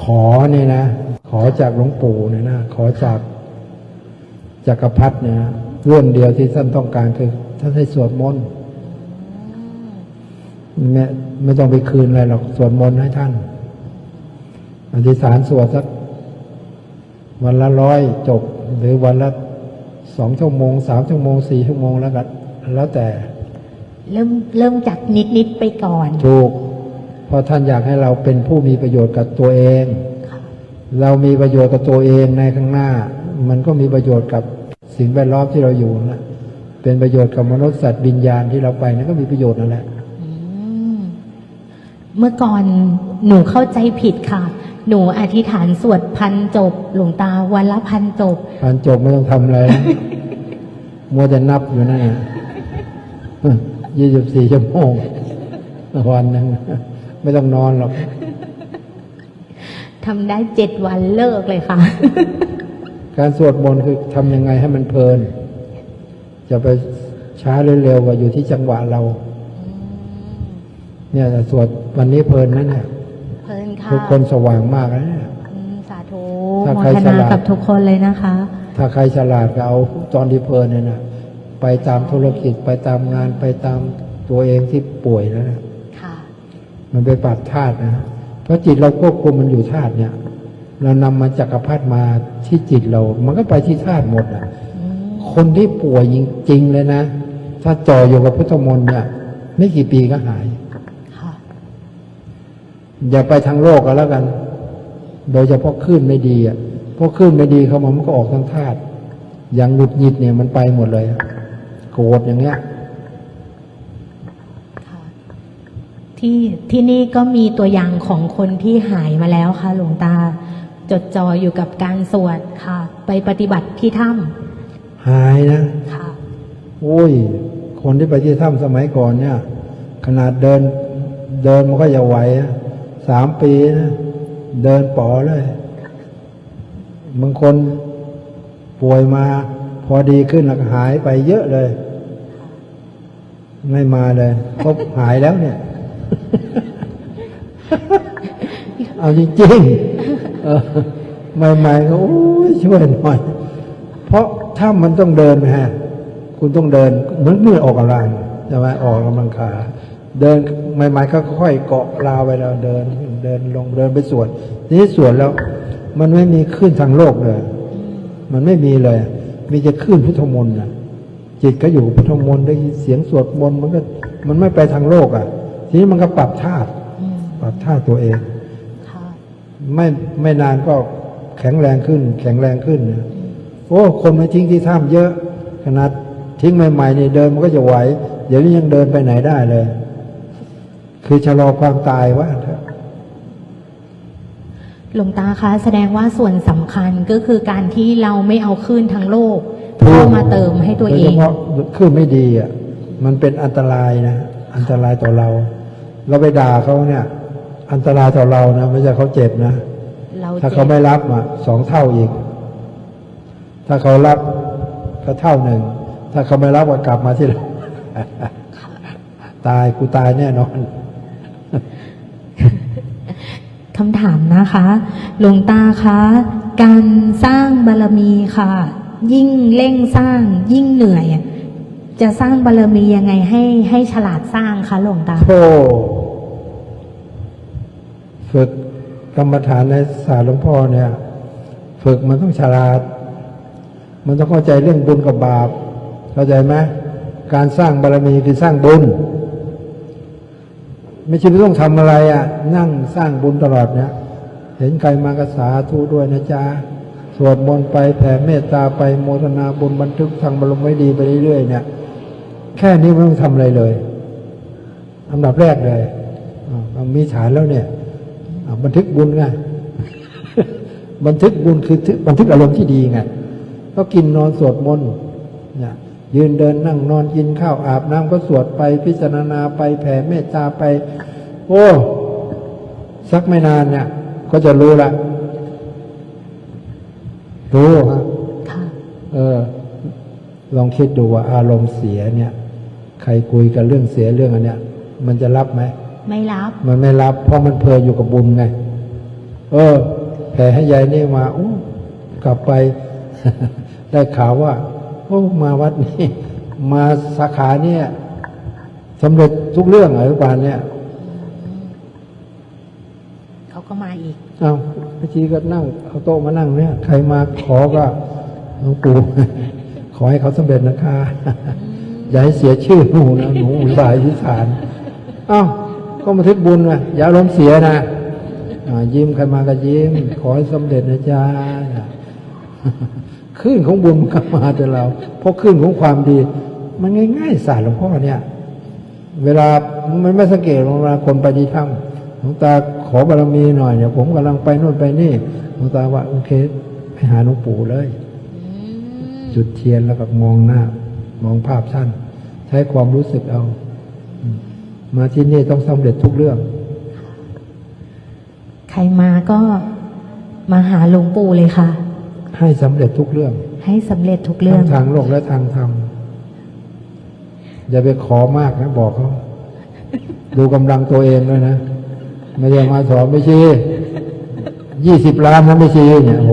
ขอเนี่ยนะ ขอจากหลวงปู่เนี่ยนะ ขอจากจักรพรรดิเนี่ยนะเรื่องเดียวที่ท่านต้องการคือท่านให้สวดมนต์ไม่ไม่ต้องไปคืนอะไรหรอกสวดมนต์ให้ท่านอธิษฐานสวดสักวันละร้อยจบ หรือวันละสองชั่วโมงสามชั่วโมงสี่ชั่วโมงแล้วก็แล้วแต่ เริ่มเริ่มจากนิดนิดๆไปก่อนถูก เพราะท่านอยากให้เราเป็นผู้มีประโยชน์กับตัวเองค่ะเรามีประโยชน์กับตัวเองในข้างหน้า มันก็มีประโยชน์กับสิ่งแวดล้อมที่เราอยู่นะเป็นประโยชน์กับมนุษย์สัตว์วิญญาณที่เราไปนั่นก็มีประโยชน์นั่นแหละอืมเมื่อก่อนหนูเข้าใจผิดค่ะ หนูอธิษฐานสวดพันจบ หลวงตาวันละพันจบการจบไม่ต้องทำอะไรนะมัวแต่นับอยู่นั่นนะยี่สิบสี่ชั่วโมงวันหนึง ไม่ต้องนอนหรอกทำได้เจ็ดวันเลิกเลยค่ะ การสวดมนต์คือทำยังไงให้มันเพลิน จะไปช้าหรือเร็วก็อยู่ที่จังหวะเรา เนี่ยแต่สวดวันนี้เพลินนั่นเนี่ยเพลินค่ะทุกคนสว่างมากแล้วเนี่ยอืมสาธุถ้าโมใครทฉนาลาดกับทุกคนเลยนะคะ ถ้าใครฉลาดก็เอาตอนที่เพลินเนี่ยนะไปตามธุรกิจไปตามงานไปตามตัวเองที่ป่วยแล้วนะค่ะ มันไปปรับธาตุนะเพราะจิตเราควบคุมมันอยู่ธาตุเนี่ย เรานำมาจักรพรรดิมาที่จิตเรา มันก็ไปที่ธาตุหมดอะอืมคนที่ป่วยจริงๆเลยนะ ถ้าจ่ออยู่กับพุทธมนต์เนี่ยไม่กี่ปีก็หายค่ะอย่าไปทางโลกก็แล้วกัน โดยเฉพาะคลื่นไม่ดีอะเพราะคลื่นไม่ดีเข้ามามันก็ออกทางธาตุอย่างหงุดหงิดเนี่ยมันไปหมดเลยอะโกรธอย่างเงี้ย ค่ะ ที่ที่นี่ก็มีตัวอย่างของคนที่หายมาแล้วค่ะ หลวงตา จดจ่ออยู่กับการสวดค่ะ ไปปฏิบัติที่ถ้หายนะำค่ะโอ้ย คนที่ไปที่ถ้ำสมัยก่อนเนี่ย ขนาดเดินเดินมันก็อย่าไหวอะสามปีนะเดินป๋อเลยบางคนป่วยมาพอดีขึ้นแล้วก็หายไปเยอะเลย ไม่มาเลยเพราะหายแล้วเนี่ย เอาจริงๆใหม่ๆก็โอ้ยช่วยหน่อย เพราะถ้ามันต้องเดินฮะคุณต้องเดินเหมือนเมื่อออกกำลังใช่ไหมออกกำลังขาเดินใหม่ๆก็ค่อยเกาะราวไปแล้วเดินเดินลงเดินไปสวนนี้สวนแล้ว มันไม่มีขึ้นทางโลกเลย มันไม่มีเลย มีจะขึ้นพุทธมนต์นะจิตก็อยู่พุทธมนต์ได้ยินเสียงสวดมนต์มันก็มันไม่ไปทางโลกอะ ทีนี้มันก็ปรับธาตุอืมปรับธาตุตัวเองค่ะไม่ไม่นานก็แข็งแรงขึ้น แข็งแรงขึ้นนะโอ้คนมาทิ้งที่ถ้ำเยอะ ขนาดทิ้งใหม่ๆนี่เดินมันก็จะไหว เดี๋ยวนี้ยังเดินไปไหนได้เลย คือชะลอความตายว่าเถอะหลวงตาคะแสดงว่าส่วนสำคัญก็คือการที่เราไม่เอาคลื่นทั้งโลกถูกเข้ามาเติมให้ตัวเอโดยงเฉพาะขึ้นไม่ดีอะมันเป็นอันตรายนะ อันตรายต่อเรา เราไปด่าเขาเนี่ย อันตรายต่อเรานะไม่ใช่เขาเจ็บนะเราถ้าเจ็เขาบไม่รับอะสองเท่าอีก ถ้าเขารับก็เท่าหนึ่ง ถ้าเขาไม่รับก็กลับมาที่เราตายกูตายแน่นอนคำถามนะคะหลวงตาคะการสร้างบารมีค่ะ ยิ่งเร่งสร้าง ยิ่งเหนื่อย จะสร้างบารมียังไงให้ให้ฉลาดสร้างคะหลวงตาโธ่ ฝึกกรรมฐานในศาสตร์หลวงพ่อเนี่ย ฝึกมันต้องฉลาด มันต้องเข้าใจเรื่องบุญกับบาป เข้าใจไหมการสร้างบารมีคือสร้างบุญ ไม่ใช่ไม่ต้องทำอะไรอะ นั่งสร้างบุญตลอดเนี่ย เห็นใครมากระสาธุด้วยนะจ๊ะสวดมนต์ไปแผ่เมตตาไปโมทนาบุญบันทึกทางบรมไว้ดีไปเรื่อยๆเนี่ย แค่นี้ไม่ต้องทำอะไรเลยอันดับแรกเลยมีฐานแล้วเนี่ย บันทึกบุญไงบันทึกบุญคือทึบันทึกอารมณ์ที่ดีไงก็กินนอนสวดมนต์เนี่ยยืนเดินนั่งนอนกินข้าวอาบน้ำก็สวดไปพิจารณาไปแผ่เมตตาไป โอ้สักไม่นานเนี่ย ก็จะรู้ละรู้ฮะค่ะเออ ลองคิดดูว่าอารมณ์เสียเนี่ย ใครคุยกันเรื่องเสียเรื่องอันเนี้ย มันจะรับไหม ไม่รับ มันไม่รับ เพราะมันเพลินอยู่กับบุญไง เออ แผ่ให้ยายนี่มาโอ้กลับไป ได้ข่าวว่าโอ้มาวัดนี้มาสาขาเนี่ยสำเร็จทุกเรื่องอนุบาลเนี่ยเขาก็มาอีกเอาพระชีก็นั่งเอาโต๊ะมานั่งเนี่ย ใครมาขอก็หลวงปู่ขอให้เขาสำเร็จนะคะ อย่าให้เสียชื่อหนูนะหนูอุบายวิสารเอ้า ก็มาทึกบุญนะอย่าอารมเสียนะยิ้มใครมาก็ยิ้ม ขอให้สำเร็จนะจ๊ะขึ้นของบุญมันก็มาแต่เรา เพราะขึ้นของความดี มันง่ายๆศาสตร์หลวงพ่อเนี่ย เวลามันไม่สังเกตเวลาคนไปที่ถ้ำหลวงตาขอบารมีหน่อยเนี่ยผมกำลังไปโน่นไปนี่หลวงตาว่าโอเคไปหาหลวงปู่เลย จุดเทียนแล้วก็มองหน้า มองภาพท่าน ใช้ความรู้สึกเอา มมาที่นี่ต้องสำเร็จทุกเรื่อง ใครมาก็มาหาหลวงปู่เลยค่ะ ให้สำเร็จทุกเรื่อง ให้สำเร็จทุกเรื่อทั้งงทางโลกและทางธรรมอย่าไปขอมากนะบอกเขา ดูกำลังตัวเองด้วยนะไม่ใช่มาสอนไม่ชี้ยี่สิบล้านนะไม่ชี้เนี่ยโอ้โห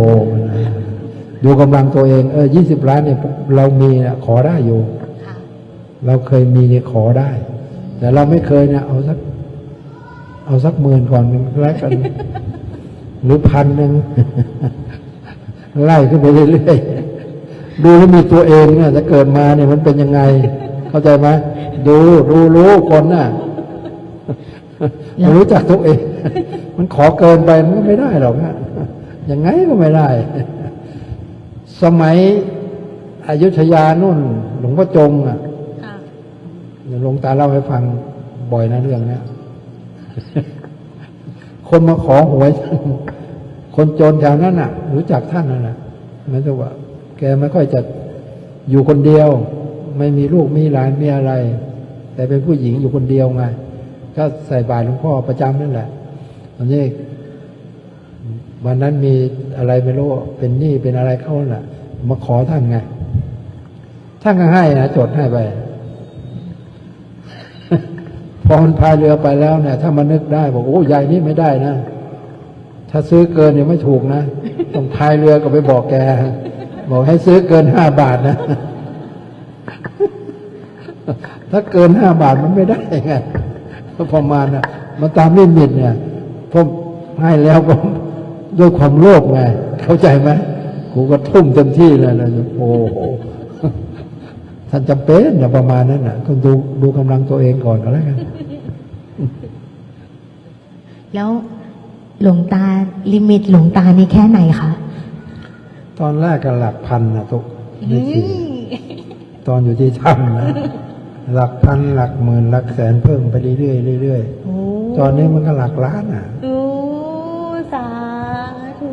ดูกำลังตัวเองเออยี่สิบล้านเนี่ยเรามีนะขอได้อยู่ เราเคยมีเนี่ยขอได้ แต่เราไม่เคยเนี่ยเอาสัก เอาสักหมื่นก่อนแล้วกัน หรือพันหนึ่งไล่ขึ้นไปเรื่อยๆดูแล้วมีตัวเองเนี่ยถ้าเกิดมาเนี่ยมันเป็นยังไง เข้าใจไหมดูดูรู้คนน่ะแล้วมันรู้จักตัวเอง มันขอเกินไปมันก็ไม่ได้หรอกนะยังไงก็ไม่ได้ สมัยอยุธยานุ่น หลวงพ่อจงอะ หลวงตาเล่าให้ฟังบ่อยนะเรื่องเนี้ยคนมาขอหวย คนจนแถวนั้นน่ะ รู้จักท่านนั่นแหละนั่นจะว่า แกไม่ค่อยจะอยู่คนเดียว ไม่มีลูกมีหลานมีอะไร แต่เป็นผู้หญิงอยู่คนเดียวไง ก็ใส่บาตรหลวงพ่อประจำนั่นแหละตอนนี้วันนั้นมีอะไรไม่รู้เป็นหนี้เป็นอะไรเข้าน่ะ มาขอท่านไงท่านก็ให้นะจดให้ไป พอมันพายเรือไปแล้วเนี่ย ถ้ามันนึกได้บอกโอ้ยายนี่ไม่ได้นะ ถ้าซื้อเกินเนี่ยไม่ถูกนะต้องพายเรือก็ไปบอกแก บอกให้ซื้อเกินห้าบาทนะ ถ้าเกินห้าบาทมันไม่ได้ไงประมาณนะมันตามลิมิตเนี่ยผมให้แล้วก็ด้วยความโลภไงเข้าใจไหมกูก็ทุ่มเต็มที่เลยนะโอ้ ท่านจำเป็นนะประมาณนั้นนะก็ดูดูกำลังตัวเองก่อนก็แล้วกันแล้วหลวงตาลิมิตหลวงตานี่แค่ไหนคะตอนแรกก็หลักพันนะทุกไม่จริงตอนอยู่ที่ถ้ำนะหลักพันหลักหมื่นหลักแสนเพิ่มไปเรื่อยๆเรื่อยโอ้ๆตอนนี้มันก็หลักล้านอะโอ้สาธุ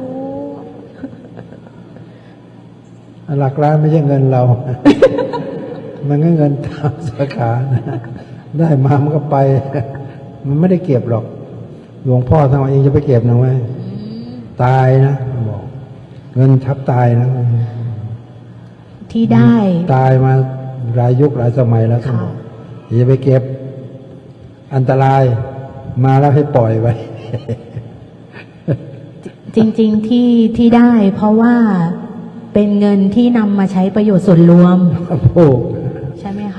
หลักล้านไม่ใช่เงินเรา มันก็เงินตามสาขานะได้มามันก็ไป มันไม่ได้เก็บหรอก หลวงพ่อทำเองจะไปเก็บนะเว้ยตายนะบอกเงินทับตายนะ ที่ได้ ตายมาหลายยุคหลายสมัยแล้วท่านบอกอย่าไปเก็บ อันตรายมาแล้วให้ปล่อยไว้ จริง ๆที่ที่ได้ เพราะว่าเป็นเงินที่นำมาใช้ประโยชน์ส่วนรวมพวกใช่ไหม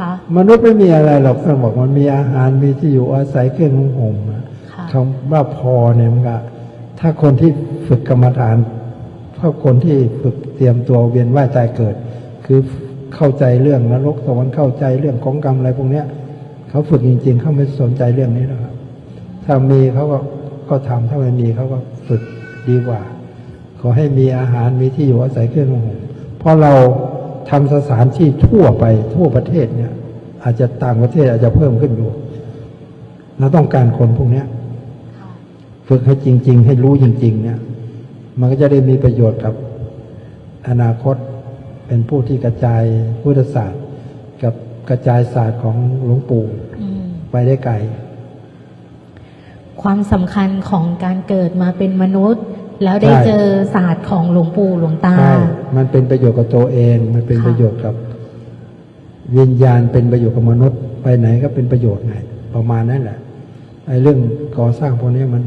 คะ มนุษย์ไม่มีอะไรหรอกท่านบอกมันมีอาหารมีที่อยู่อาศัยเครื่องนุ่งห่มอะค่ะคำว่าพอเนี่ยมันก็ถ้าคนที่ฝึกกรรมฐานถ้าคนที่ฝึกเตรียมตัวเวียนว่ายตายเกิด คือเข้าใจเรื่องนรกสวรรค์เข้าใจเรื่องของกรรมอะไรพวกเนี้ยเขาฝึกจริง ๆ เขาไม่สนใจเรื่องนี้หรอกครับถ้ามีเขาก็ก็ทำถ้าไม่มีเขาก็ฝึกดีกว่า ขอให้มีอาหารมีที่อยู่อาศัยเครื่องนุ่งห่มเพราะเรา ทำสถานที่ทั่วไปทั่วประเทศเนี่ย อาจจะต่างประเทศอาจจะเพิ่มขึ้นอยู่เราต้องการคนพวกเนี้ยฝึกให้จริง ๆ ให้รู้จริง ๆ เนี่ย มันก็จะได้มีประโยชน์กับอนาคตเป็นผู้ที่กระจายพุทธศาสตร์ กับกระจายศาสตร์ของหลวงปู่อืมไปได้ไกลความสำคัญของการเกิดมาเป็นมนุษย์ แล้วได้ใช่เจอศาสตร์ของหลวงปู่หลวงตา ใช่ มันเป็นประโยชน์กับตัวเอง มันเป็นค่ะประโยชน์กับ วิญญาณเป็นประโยชน์กับมนุษย์ ไปไหนก็เป็นประโยชน์ไงประมาณนั้นแหละ ไอ้เรื่องก่อสร้างพวกนี้มัน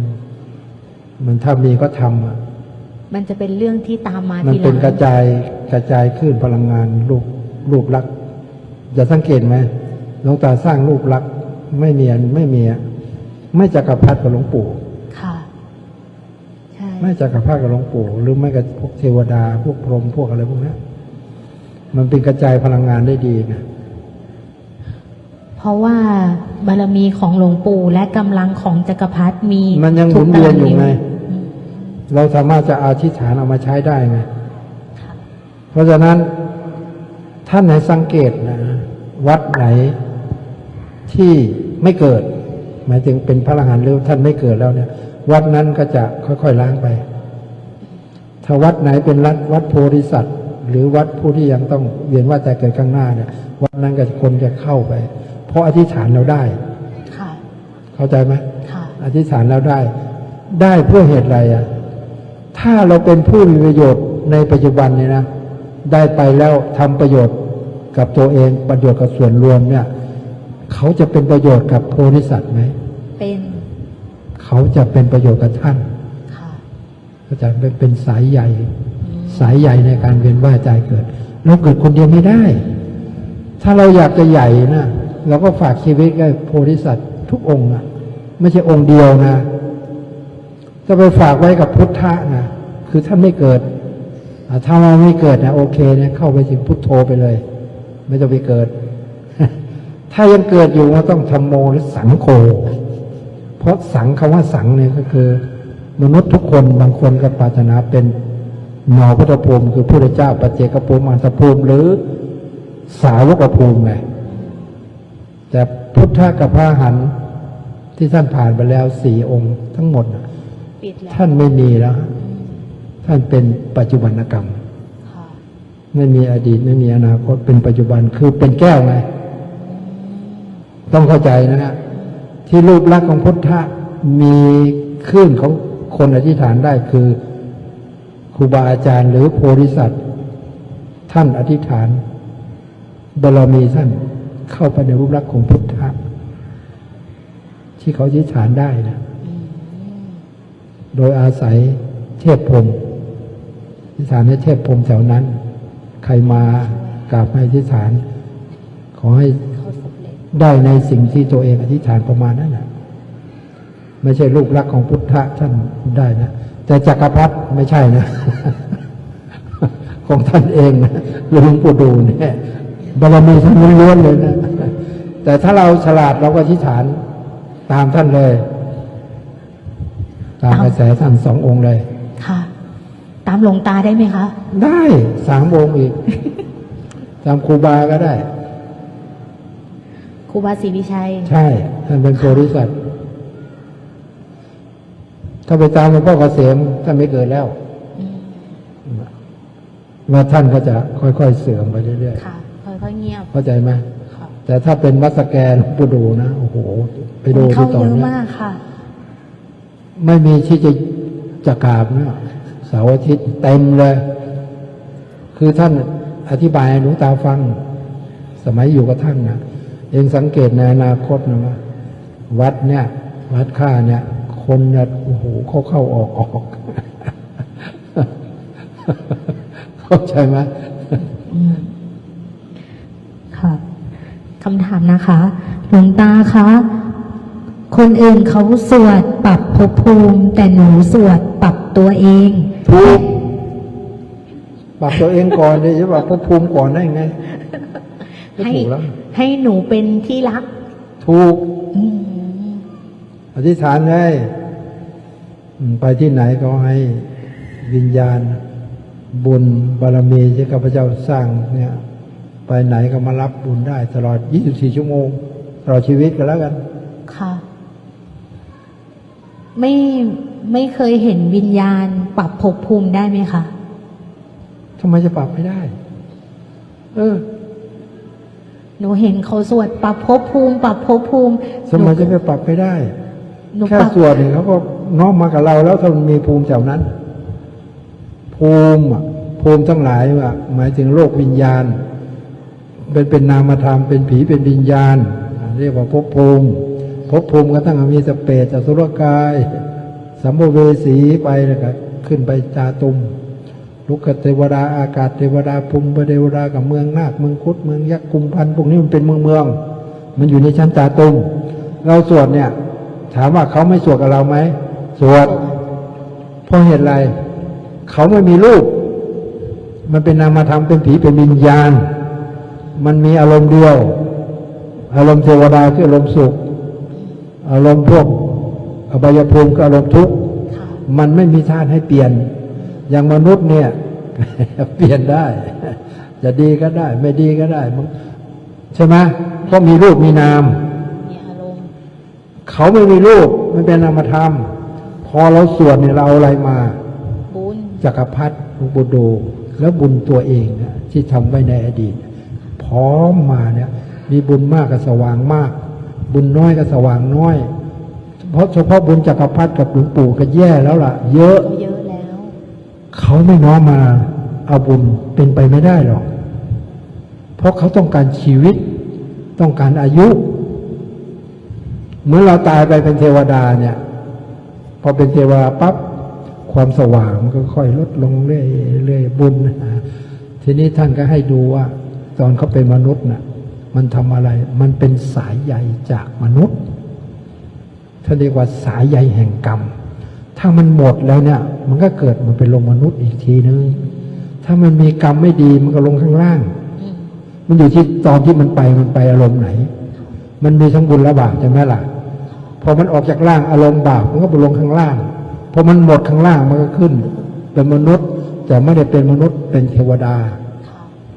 มันถ้ามีก็ทำอะมันจะเป็นเรื่องที่ตามมามันทีหลัเป็นงกระจายกระจายขึ้นพลังงานรูปรูปลักษณ์จะสังเกตไหมหลวงตาสร้างรูปลักษณ์ไม่มีอันไม่มีอะไม่จักรพรรดิกับหลวงปู่ค่ะใช่ไม่จักรพรรดิกับหลวงปู่หรือไม่กับพวกเทวดา พวกพรหมพวกอะไรพวกเนี้ยมันเป็นกระจายพลังงานได้ดีนะเพราะว่าบารมีของหลวงปู่และกำลังของจักรพรรดิมี มันยังหทุมุกนเวียนอยู่ตารางไงนิ้วเราสามารถจะเอาทิฏฐานเอามาใช้ได้ไงค่ะเพราะฉะนั้นท่านให้สังเกตนะ วัดไหนที่ไม่เกิด หมายถึงเป็นพระอรหันต์หรือท่านไม่เกิดแล้วเนี่ย วัดนั้นก็จะค่อยๆล้างไป ถ้าวัดไหนเป็นรัฐวัดโพธิสัตว์ หรือวัดผู้ที่ยังต้องเวียนว่าแต่เกิดข้างหน้าเนี่ย วัดนั้นก็คนจะเข้าไป เพราะอธิษฐานเราได้ค่ะเข้าใจไหมค่ะอธิษฐานแล้วได้ ได้เพื่อเหตุอะไรอะ ถ้าเราเป็นผู้มีประโยชน์ในปัจจุบันเนี่ยนะ ได้ไปแล้วทำประโยชน์กับตัวเองประโยชน์กับส่วนรวมเนี่ย เขาจะเป็นประโยชน์กับโพธิสัตว์ไหม เป็นเขาจะเป็นประโยชน์กับท่านค่ะเขาจะเป็นเป็นสายใหญ่อืมสายใหญ่ในการเวียนว่ายใจเกิดเราเกิดคนเดียวไม่ได้ ถ้าเราอยากจะใหญ่นะเราก็ฝากชีวิตกับโพธิสัตว์ทุกองค์นะไม่ใช่องค์เดียวนะจะไปฝากไว้กับพุทธะนะคือท่านไม่เกิดอ่าถ้าเราไม่เกิดนะโอเคเนี่ยเข้าไปถึงพุทโธไปเลย ไม่ต้องไปเกิด ถ้ายังเกิดอยู่ก็ต้องทำโมหรือสังโฆ เพราะสังคำว่าสังเนี่ยก็คือ มนุษย์ทุกคนบางคนก็ปรารถนาเป็นนอพุทธภูมิคือพระเจ้าปัจเจกภูมิอันตภูมิหรือสาวกภูมิไงแต่พุทธกับพระอรหันต์ที่ท่านผ่านไปแล้วสี่องค์ทั้งหมดน่ะปิดแล้วท่านไม่มีแล้ว ท่านเป็นปัจจุบันกรรมค่ะไม่ไม่มีอดีตไม่มีอนาคตเป็นปัจจุบันคือเป็นแก้วไง ต้องเข้าใจนะฮะ ที่รูปลักษณ์ของพุทธะมีขึ้นของคนอธิษฐานได้คือครูบาอาจารย์หรือโพธิสัตว์ท่านอธิษฐานบารมีท่านเข้าไปในรูปลักษณ์ของพุทธะที่เขาอธิษฐานได้นะโดยอาศัยเทพพรมอธิษฐานให้เทพพรมแถวนั้น ใครมากราบให้อธิษฐาน ขอให้ ได้ในสิ่งที่ตัวเองอธิษฐานประมาณนั้นแหละไม่ใช่ลูกรักของพุทธะท่านได้นะ แต่จักรพรรดิไม่ใช่นะ ของท่านเองนะหลวงปู่ดูเนี่ยบารมีท่านล้วนๆเลยนะ แต่ถ้าเราฉลาดเราก็อธิษฐานตามท่านเลย ตามกระแสท่านสององค์เลยค่ะ ตามหลวงตาได้ไหมคะ ได้สามองค์อีก ตามครูบาก็ได้ค รูบาศรีวิชัย ใช่ ท่านเป็นโพธิสัตว์ถ้าไปตามหลวงพ่อเกษมท่านไม่เกิดแล้วอืมว่าท่านก็จะค่อยๆเสื่อมไปเรื่อยค่ะค่อยๆเงียบๆเข้าใจไหมค่ะแต่ถ้าเป็นวัดสแกนหลวงปู่ดูนะโอ้โห ไปดูเข้าที่ตอเยนอะเนี้ยมากค่ะไม่มีที่จะจะกราบนะเสาร์อาทิตย์เต็มเลย คือท่านอธิบายให้หลวงตาฟัง สมัยอยู่กับท่านนะ เองสังเกตในอนาคตนะว่าวัดเนี่ย วัดค่าเนี่ย คนเนี่ยโอ้โหเข้าเข้าออกออก เข้าใจไหมอืมค่ะคำถามนะคะ หลวงตาคะคนอื่นเขาสวดปรับภพภูมิ แต่หนูสวดปรับตัวเองถูกปรับตัวเองก่อนเลยจะปรับภพภูมิก่อนได้ไงก็ให้ถูกแล้ว ให้หนูเป็นที่รัก ถูกอืมอธิษฐานเลยอืมไปที่ไหนก็ให้วิญญาณ บุญบารมีที่ข้าพเจ้าสร้างเนี่ย ไปไหนก็มารับบุญได้ ตลอด 24 ชั่วโมง ตลอดชีวิตก็แล้วกัน ค่ะ ไม่ไม่เคยเห็นวิญญาณ ปรับภพภูมิได้ไหมคะทำไมจะปรับไม่ได้ เออ หนูเห็นเขาสวดปรับภพภูมิ ปรับภพภูมิทำไมจะไปปรับไม่ได้หนูแค่ปรับส่วนหนึ่งเขาก็น้อมมากับเราแล้วถ้ามันมีภูมิแถวนั้น ภูมิอะภูมิทั้งหลายว่าหมายถึงโลกวิญญาณ เป็นเป็นนามธรรมเป็นผีเป็นวิญญาณอ่าเรียกว่าภพภูมิภพภูมิก็ตั้งมีสเปรตอสุรกายสสัมภเวสีไปแล้วก็ขึ้นไปจาตุม ลุกขเทวดาอากาศเทวดาภูมิเทวดากับเมืองนาคเมืองคุดเมืองยักษ์กุมพันธ์พวกนี้มันเป็นเมืองเมือง มันอยู่ในชั้นจาตุมเราสวดเนี่ย ถามว่าเขาไม่สวดกับเราไหมสวดเพราะเหตุไรเขาไม่มีรูป มันเป็นนามธรรมเป็นผีเป็นวิญญาณ มันมีอารมณ์เดียว อารมณ์เทวดาคืออารมณ์สุข อารมณ์พวกอบายภูมิก็อารมณ์ทุกข์ค่ะมันไม่มีท่าตุให้เปลี่ยน อย่างมนุษย์เนี่ย เปลี่ยนได้ จะดีก็ได้ ไม่ดีก็ได้มันใช่ไหมเพราะมีรูปมีนามมีอารมณ์เขาไม่มีรูปไม่เป็นนามธรรม พอเราสวดเนี่ยเราเอาอะไรมาบุญจักรพรรดิหลวงปู่ดูแล้วบุญตัวเองนะที่ทำไว้ในอดีต พร้อมมาเนี่ย มีบุญมากก็สว่างมาก บุญน้อยก็สว่างน้อยเพราะเฉพาะบุญจักรพรรดิกับหลวงปู่ก็แย่แล้วล่ะ เยอะเยอะแล้ว เขาไม่น้อมมาเอาบุญเป็นไปไม่ได้หรอก เพราะเขาต้องการชีวิต ต้องการอายุ เมื่อเราตายไปเป็นเทวดาเนี่ย พอเป็นเทวดาปั๊บความสว่างมันก็ค่อยลดลงเรื่อยเรื่อยบุญนะทีนี้ท่านก็ให้ดูว่า ตอนเขาเป็นมนุษย์น่ะ มันทำอะไร มันเป็นสายใยจากมนุษย์ท่านเรียกว่าสายใยแห่งกรรม ถ้ามันหมดแล้วเนี่ย มันก็เกิดมันเป็นลงมนุษย์อีกทีนึง ถ้ามันมีกรรมไม่ดีมันก็ลงข้างล่าง มันอยู่ที่ตอนที่มันไปมันไปอารมณ์ไหน มันมีทั้งบุญและบาปใช่ไหมล่ะพอมันออกจากล่างอารมณ์บาปมันก็ไปลงข้างล่างพอมันหมดข้างล่างมันก็ขึ้น เป็นมนุษย์แต่ไม่ได้เป็นมนุษย์เป็นเทวดา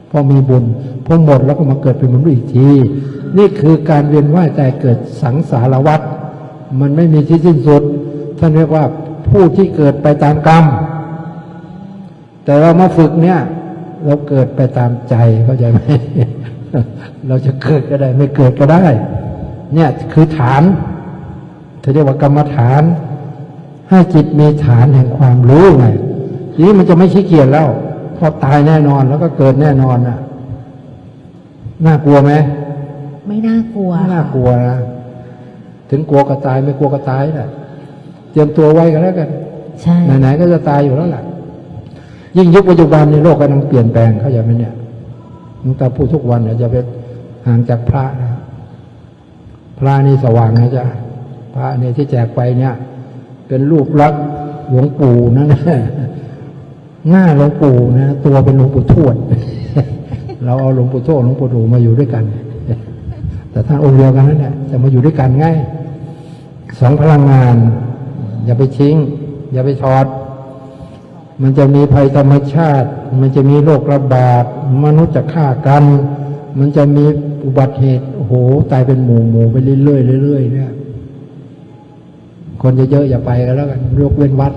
พอมีบุญพอหมดแล้วก็มาเกิดเป็นมนุษย์อีกที นี่คือการเวียนว่ายแต่เกิดสังสารวัฏมันไม่มีที่สิ้นสุดท่านเรียกว่า ผู้ที่เกิดไปตามกรรม แต่เรามาฝึกเนี่ย เราเกิดไปตามใจเข้าใจไหมเราจะเกิดก็ได้ ไม่เกิดก็ได้ เนี่ยคือฐานเขาเรียกว่ากรรมฐาน ให้จิตมีฐานแห่งความรู้ไงทีนี้มันจะไม่ขี้เกียจแล้วเพอตายแน่นอนแล้วก็เกิดแน่นอนน่ะ น่ากลัวไหมไม่น่ากลัวน่ากลัวนะถึงกลัวก็ตายไม่กลัวก็ตายแหละเต รียมตัวไว้กันแล้วกันใช่ไหนๆก็จะตายอยู่แล้วแหละยิ่งยุคปัจจุบันในโลกกำลังเปลี่ยนแปลงเข้าใจไหมเนี่ยหลวงตาพูดทุกวันเนี่ยจะไปห่างจากพระนะพระนี่สว่างนะจ๊ะพระเนี่ยที่แจกไปเนี่ย เป็นรูปลักษณ์หลวงปู่นั่นแหละหน้าหลวงปู่นะตัวเป็นหลวงปู่ทวดเราเอาหลวงปู่โทษหลวงปู่ดูมาอยู่ด้วยกัน แต่ท่านองค์เดียวกันนั่นแหละจะมาอยู่ด้วยกันง่ายสองพลังงาน อย่าไปทิ้ง อย่าไปถอด มันจะมีภัยธรรมชาติ มันจะมีโรคระบาดมนุษย์จะฆ่ากัน มันจะมีอุบัติเหตุโอ้โหตายเป็นหมู่หมู่ไปเรื่อยๆเรื่อยๆเนี่ยคนเยอะๆอย่าไปกันแล้วกันยกเว้นวัด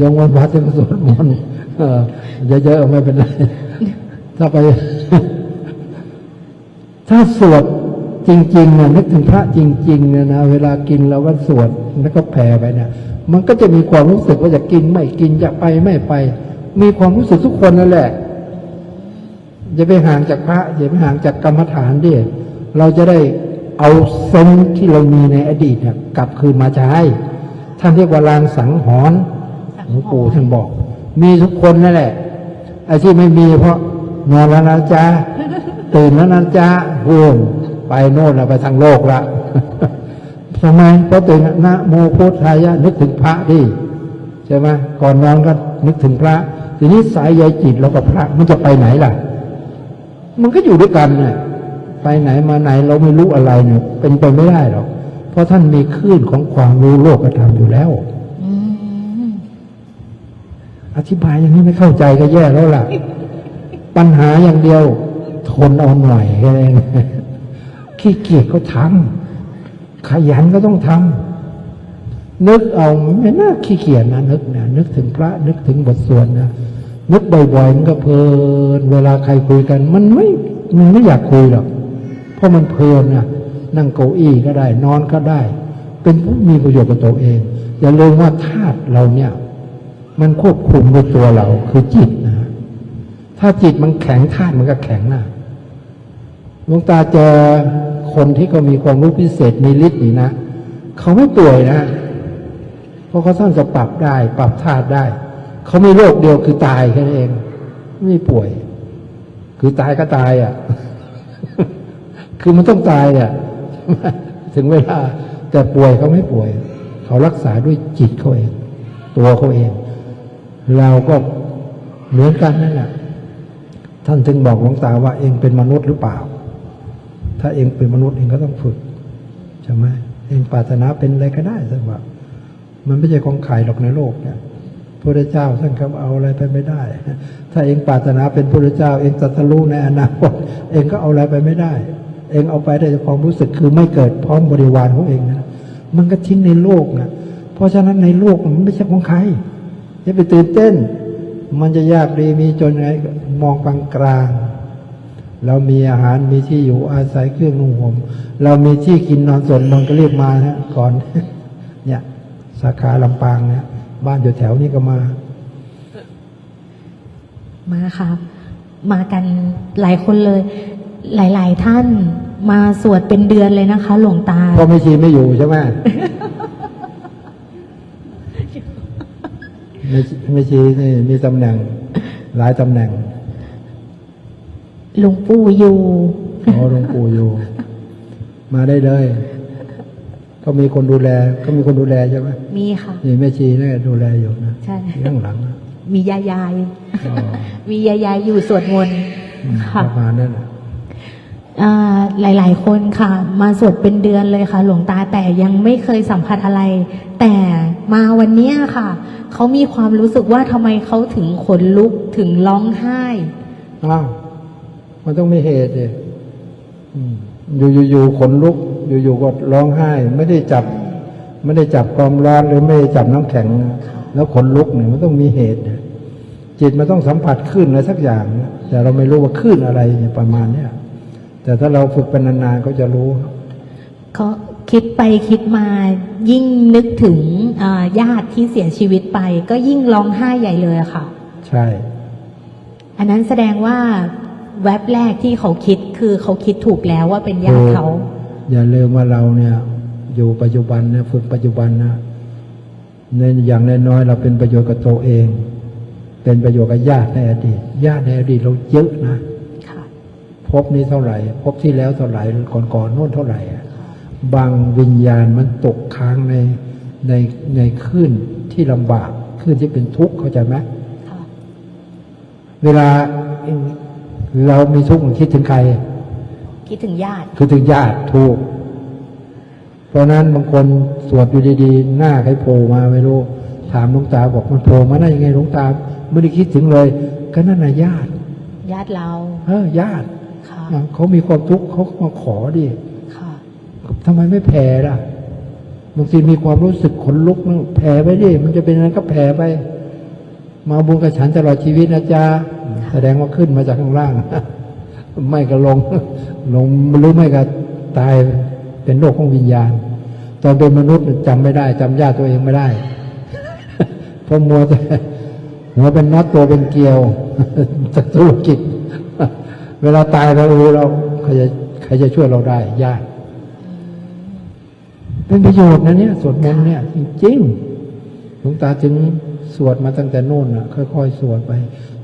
ยกเว้นวัดที่สวดมนต์เออเยอะๆไม่เป็นไรถ้าไป ถ้าสวด จริงๆเนี่ยนึกถึงพระจริงๆเนี่ยนะเวลากินเราก็สวดแล้วก็แผ่ไปเนี่ยมันก็จะมีความรู้สึกว่าจะกินไม่กินจะไปไม่ไป มีความรู้สึกทุกคนนั่นแหละอย่าไปห่างจากพระอย่าไปห่างจากกรรมฐานดิเราจะได้เอาเซนส์ที่เรามีในอดีตเนี่ยกลับคืนมาใช้ท่านเรียกว่าลางสังหรณ์หลวงปู่ท่านบอก มีทุกคนนั่นแหละไอ้ที่ไม่มีเพราะนอนแล้วนะจ๊ะตื่นแล้วนะจ๊ะโ่น ไปโน่นแล้วไปทางโลกละทำไมเพราะตื่นนะโมพุทธายะนึกถึงพระดิใช่ไหมก่อนนอนก็นึกถึงพระ ทีนี้สายใยจิตเรากับพระมันจะไปไหนล่ะ มันก็อยู่ด้วยกันเนี่ยไปไหนมาไหนเราไม่รู้อะไรเนี่ยเป็นไปไม่ได้หรอกเพราะท่านมีคลื่นของความรู้โลกธรรมอยู่แล้วอืมอธิบายอย่างนี้ไม่เข้าใจก็แย่แล้วล่ะ ปัญหาอย่างเดียว ทนเอาหน่อยแค่นั้นเอง ขี้เกียจก็ทำขยันก็ต้องทำนึกเอาไม่น่าขี้เกียจนะนึกนะนึกถึงพระนึกถึงบทสวดนะนึกบ่อยๆมันก็เพลิน เวลาใครคุยกัน มันไม่มันไม่อยากคุยหรอกเพราะมันเพลินนะนั่งเก้าอี้ก็ได้ นอนก็ได้ เป็นผู้มีประโยชน์กับตัวเอง อย่าลืมว่าธาตุเราเนี่ย มันควบคุมด้วยตัวเราคือจิตนะถ้าจิตมันแข็งธาตุมันก็แข็งนะ หลวงตาเจอคนที่เขามีความรู้พิเศษมีฤทธิ์นี่นะเขาไม่ป่วยนะเพราะเขาสร้างจะปรับได้ ปรับธาตุได้ เขามีโรคเดียวคือตายแค่นั้นเอง ไม่ป่วย คือตายก็ตายอะ คือมันต้องตายอะถึงเวลา แต่ป่วยเขาไม่ป่วย เขารักษาด้วยจิตเขาเอง ตัวเขาเอง เราก็เหมือนกันนั่นแหละท่านถึงบอกหลวงตาว่าเองเป็นมนุษย์หรือเปล่า ถ้าเองเป็นมนุษย์เองก็ต้องฝึกใช่ไหมเองปรารถนาเป็นอะไรก็ได้ท่านว่ามันไม่ใช่ของขายหรอกในโลกเนี่ยพระเจ้าท่านก็เอาอะไรไปไม่ได้ ถ้าเองปรารถนาเป็นพระเจ้า เองตรัสรู้ในอนาคตเองก็เอาอะไรไปไม่ได้ เองเอาไปได้แต่ความรู้สึกคือไม่เกิดพร้อมบริวารของเองนะมันก็ทิ้งในโลกนะเพราะฉะนั้นในโลกมันไม่ใช่ของใครอย่าไปตื่นเต้น มันจะยากดีมีจนไงมองกลางกลาง เรามีอาหารมีที่อยู่อาศัยเครื่องนุ่งห่มเรามีที่กินนอนส่วนมันก็เรียกมานะก่อน เนี่ยสาขาลำปางเนี่ยบ้านอยู่แถวนี้ก็มา มาค่ะมากันหลายคนเลย หลาย ๆ ท่านมาสวดเป็นเดือนเลยนะคะ หลวงตาเพราะไม่ชีไม่อยู่ใช่ไหมไม่ชีไม่ชีนี่มีตำแหน่ง หลายตำแหน่ง หลวงปู่อยู่ขอหลวงปู่อยู่ มาได้เลย ก็มีคนดูแล ก็มีคนดูแลใช่ไหมมีค่ะนี่แม่ชีนี่ดูแลอยู่นะใช่ข้างหลังนะมียายยายอ๋อมียายยายอยู่สวดมนต์อืมค่ะประมาณนั้นน่ะอ่าหลาย ๆ คนค่ะ มาสวดเป็นเดือนเลยค่ะ หลวงตาแต่ยังไม่เคยสัมผัสอะไร แต่มาวันเนี้ยค่ะ เขามีความรู้สึกว่าทำไมเขาถึงขนลุกถึงร้องไห้อ้าว มันต้องมีเหตุดิอืมอยู่อยู่อยู่ขนลุก อยู่อยู่ก็ร้องไห้ ไม่ได้จับ ไม่ได้จับความร้อนหรือไม่ได้จับน้ำแข็งนะแล้วขนลุกเนี่ยมันต้องมีเหตุเนี่ยจิตมันต้องสัมผัสคลื่นอะไรสักอย่างนะแต่เราไม่รู้ว่าคลื่นอะไรเนี่ยประมาณเนี้ยแต่ถ้าเราฝึกเป็นนานๆก็จะรู้ก็คิดไปคิดมายิ่งนึกถึงอ่าญาติที่เสียชีวิตไป ก็ยิ่งร้องไห้ใหญ่เลยอะค่ะ ใช่ อันนั้นแสดงว่า แว็บแรกที่เขาคิดคือเขาคิดถูกแล้วว่าเป็นญาติเขา อย่าลืมว่าเราเนี่ย อยู่ปัจจุบันเนี่ยฝึกปัจจุบันนะในอย่างน้อยๆเราเป็นประโยชน์กับตัวเอง เป็นประโยชน์กับญาติในอดีตญาติในอดีตเราเยอะนะค่ะพบนี้เท่าไหร่ พบที่แล้วเท่าไหร่ก่อนๆโน่นเท่าไหร่อะบางวิญญาณมันตกค้างในในในคลื่นที่ลำบากคลื่นที่เป็นทุกข์เข้าใจไหมค่ะเวลา เรามีทุกข์คิดถึงใคร คิดถึงญาติคือถึงญาติถูก เพราะนั้นบางคนสวดอยู่ดีๆ หน้าใครโผล่มาไม่รู้ ถามหลวงตาบอกมันโผล่มาได้ยังไงหลวงตาไม่ได้คิดถึงเลย ก็นั่นน่ะญาติ ญาติเรา เออญาติค่ะเขามีความทุกข์เขาก็มาขอดิค่ะทำไมไม่แผ่ล่ะบางทีมีความรู้สึกขนลุกนะแผ่ไปดิมันจะเป็นอะไรก็แผ่ไป มาบุญกับฉันตลอดชีวิตนะจ๊ะ แสดงว่าขึ้นมาจากข้างล่าง ไม่ก็ลง ลงหรือไม่ก็ตายเป็นโรคของวิญญาณ ตอนเป็นมนุษย์จำไม่ได้จำญาติตัวเองไม่ได้เพราะมัวแต่หัวเป็นน็อตตัวเป็นเกลียวจากธุรกิจ เวลาตายเราเออเราใครจะใครจะช่วยเราได้ญาติเป็นประโยชน์นะเนี่ยสวดมนต์เนี่ย จริงๆหลวงตาจึงสวดมาตั้งแต่โน่นน่ะ ค่อยๆ สวดไป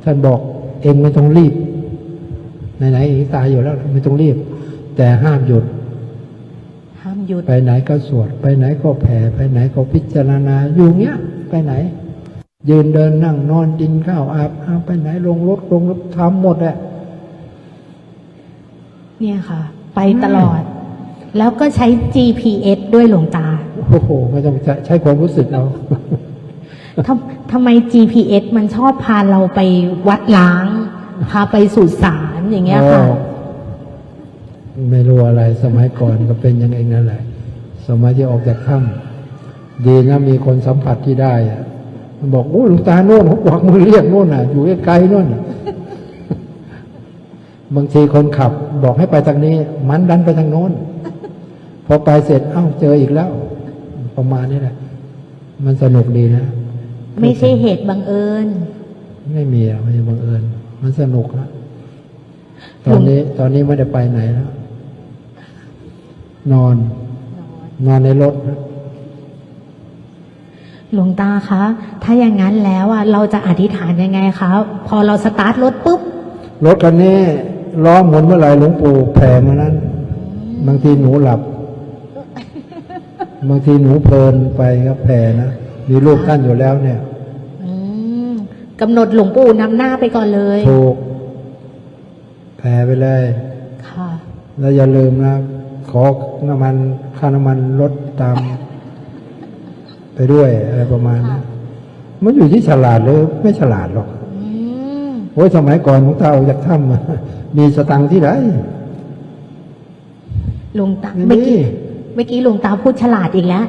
ท่านบอก เองไม่ต้องรีบไหนๆเองตายอยู่แล้วไม่ต้องรีบ แต่ห้ามหยุด ห้ามหยุด ไปไหนก็สวด ไปไหนก็แผ่ ไปไหนก็พิจารณา อยู่เงี้ย ไปไหน ยืนเดินนั่งนอนกินข้าวอาบน้ำไปไหนลงรถลงรถทำหมดแหละเนี่ยค่ะ ไปตลอด แล้วก็ใช้ GPS ด้วยหลวงตา โอ้โหไม่ต้องใช้ใช้ความรู้สึกเอา ทำทำไม GPS มันชอบพาเราไปวัดล้าง พาไปสู่ศาลอย่างเงี้ยค่ะ ไม่รู้อะไรสมัยก่อนก็เป็นอยังไงนั่นแหละ สมัยที่ออกจากถ้ำดีนะมีคนสัมผัสที่ได้อะมันบอกโอ้หลวงตาโน่นเขาบอกมือเรียกโน่นน่ะ อยู่ไกลๆโน่นบางทีคนขับ บอกให้ไปทางนี้ มันดันไปทางโน้น พอไปเสร็จเอ้าเจออีกแล้ว ประมาณนี้แหละ มันสนุกดีนะ ไม่ใช่เหตุบังเอิญ ไม่มีอะไม่ใช่บังเอิญ มันสนุกนะตอนนี้ตอนนี้ไม่ได้ไปไหนแล้ว นอน นอนในรถนะหลวงตาคะ ถ้าอย่างนั้นแล้วอะเราจะอธิษฐานยังไงคะ พอเราสตาร์ทรถปุ๊บ รถคันนี้ล้อหมุนเมื่อไหร่หลวงปู่แผ่มานั้น บางทีหนูหลับ บางทีหนูเพลินไปก็แผ่นะ มีรูปท่านอยู่แล้วเนี่ยอืมกำหนดหลวงปู่นำหน้าไปก่อนเลยถูกแผ่ไปเลย ค่ะ แล้วอย่าลืมนะ ขอน้ำมันค่าน้ำมันลดตาม ไปด้วยอะไรประมาณนั้นมันอยู่ที่ฉลาดหรือไม่ฉลาดหรอกอืมโอ้ยสมัยก่อนหลวงตาออกจากถ้ำอะมีสตังค์ที่ไหนหลวงตาไม่เมื่อมีกี้เมื่อกี้หลวงตาพูดฉลาดอีกแล้ว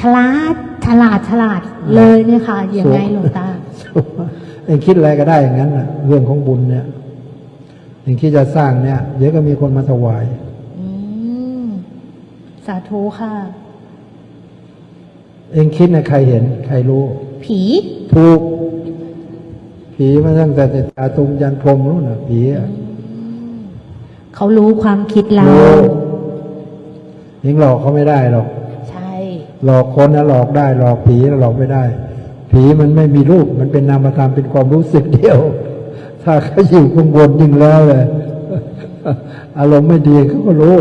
ฉลาด ฉลาดฉลาดเลยเนี่ยค่ะยังไงหลวงตาเองคิดอะไรก็ได้อย่างนั้นน่ะ เรื่องของบุญเนี่ยเองคิดจะสร้างเนี่ย เดี๋ยวก็มีคนมาถวายอืมสาธุค่ะ เองคิดนะใครเห็น ใครรู้ ผีถูกผีมาตั้งแต่ตาตุงยันพรหมรู้น่ะผีอะเขารู้ความคิดเรารู้เองหลอกเขาไม่ได้หรอกใช่ หลอกคนนะหลอกได้ หลอกผีนะหลอกไม่ได้ ผีมันไม่มีรูปมันเป็นนามธรรมเป็นความรู้สึกเดียว ถ้าเขาอยู่ข้างบนยิ่งแล้วเลยอารมณ์ไม่ดีเขาก็รู้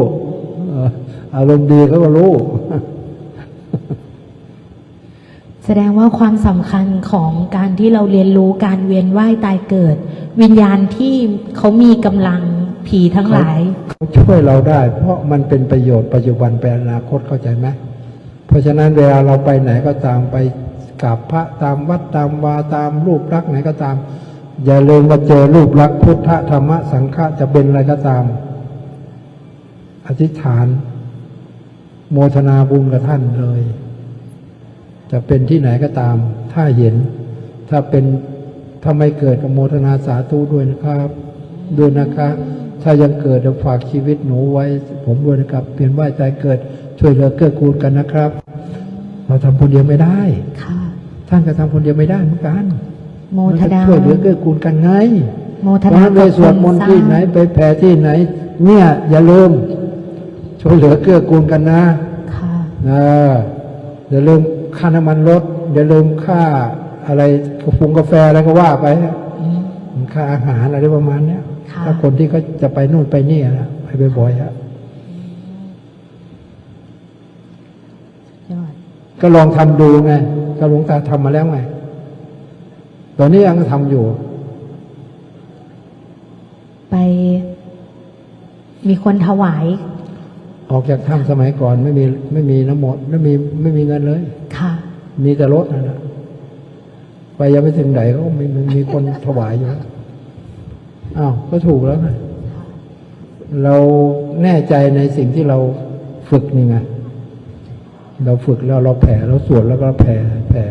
เอ่ออารมณ์ดีเขาก็รู้ แสดงว่าความสำคัญของการที่เราเรียนรู้การเวียนว่ายตายเกิด วิญญาณที่เขามีกำลังผีทั้งหลายเขาช่วยเราได้ เพราะมันเป็นประโยชน์ปัจจุบันไปอนาคตเข้าใจไหม เพราะฉะนั้นเวลาเราไปไหนก็ตามไปกราบพระตามวัดตามวาตามรูปลักษณ์ไหนก็ตาม อย่าลืมว่าเจอรูปลักษณ์พุทธธรรมสังฆะจะเป็นอะไรก็ตาม อธิษฐาน โมทนาบุญกับท่านเลย จะเป็นที่ไหนก็ตาม ถ้าเห็น ถ้าเป็นถ้าไม่เกิดกับโมทนาสาธุด้วยนะครับด้วยนะครับถ้ายังเกิดเดี๋ยวฝากชีวิตหนูไว้ ผมด้วยนะครับเปลี่ยนว่าใจเกิด ช่วยเหลือเกื้อกูลกันนะครับ เราทำคนเดียวไม่ได้ค่ะ ท่านก็ทำคนเดียวไม่ได้เหมือนกันโมมันทก็นาช่วยเหลือเกื้อกูลกันไงโมทเพราะนาฉะนั้นไปสวดมนต์ที่ไหนไปแผ่ที่ไหน เนี่ย อย่าลืมช่วยเหลือเกื้อกูลกันนะค่ะนะอย่าลืมค่าน้ำมันรถอย่าลืมค่าอะไรกาแฟกาแฟอะไรก็ว่าไปอืมค่าอาหารอะไรประมาณเนี้ยค่ะถ้าคนที่เขาจะไปนู่นไปนี่นะไปบ่อยๆอะ ยอด ก็ลองทำดูไงก็หลวงตาทำมาแล้วไง ตอนนี้ยังทำอยู่ ไปมีคนถวาย ออกจากถ้ำสมัยก่อนไม่มีไม่มีน้ำหมดไม่มีไม่มีเงินเลย ค่ะ มีแต่รถนะนะไปยังไม่ถึงไหนก็มีมีมีคนถวายอยู่แล้วอ้าวก็ถูกแล้วไงเราแน่ใจในสิ่งที่เราฝึกนี่ไง เราฝึกแล้วเราแผ่เราสวดแล้วก็แผ่แผ่